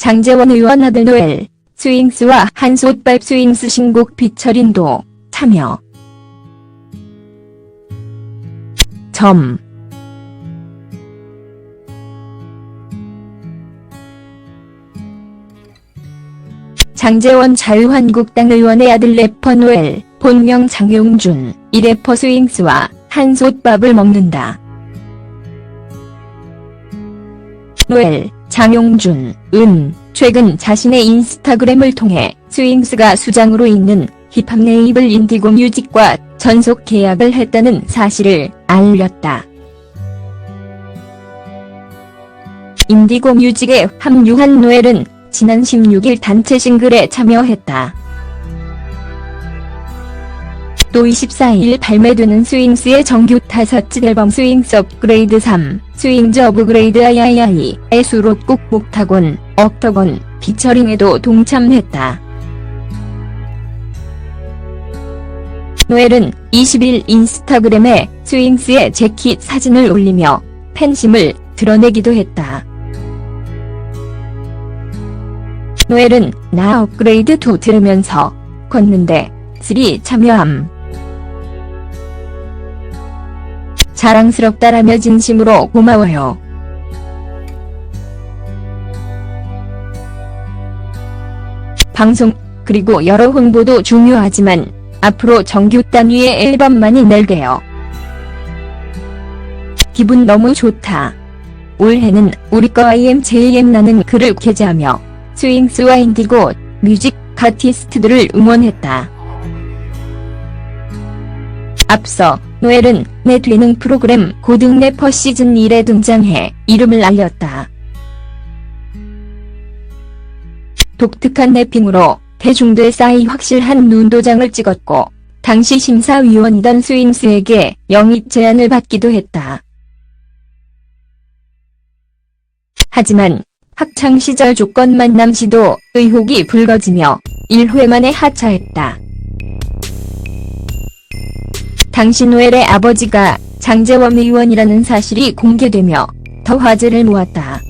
장재원 의원 아들 노엘, 스윙스와 한솥밥 스윙스 신곡 피처링도 참여. 점. 장재원 자유한국당 의원의 아들 래퍼 노엘, 본명 장용준, 이 래퍼 스윙스와 한솥밥을 먹는다. 노엘, 장용준, 은, 최근 자신의 인스타그램을 통해 스윙스가 수장으로 있는 힙합 레이블 인디고 뮤직과 전속 계약을 했다는 사실을 알렸다. 인디고 뮤직에 합류한 노엘은 지난 16일 단체 싱글에 참여했다. 또 24일 발매되는 스윙스의 정규 타사츠 앨범 스윙스 업그레이드 3, 스윙즈 업그레이드 아이아이아이의 수록곡 목타곤, 억터건, 피처링에도 동참했다. 노엘은 20일 인스타그램에 스윙스의 재킷 사진을 올리며 팬심을 드러내기도 했다. 노엘은 나 업그레이드 2 들으면서 걷는데 3 참여함. 자랑스럽다라며 진심으로 고마워요. 방송 그리고 여러 홍보도 중요하지만 앞으로 정규 단위의 앨범만이 낼게요. 기분 너무 좋다. 올해는 우리 거 IMJM 나는 글을 게재하며 스윙스와 인디고 뮤직 아티스트들을 응원했다. 앞서 노엘은 내 되는 프로그램 고등 래퍼 시즌 1에 등장해 이름을 알렸다. 독특한 래핑으로 대중들 사이 확실한 눈도장을 찍었고 당시 심사위원이던 스윙스에게 영입 제안을 받기도 했다. 하지만 학창시절 조건 만남 시도 의혹이 불거지며 1회 만에 하차했다. 노엘의 아버지가 장재원 의원이라는 사실이 공개되며 더 화제를 모았다.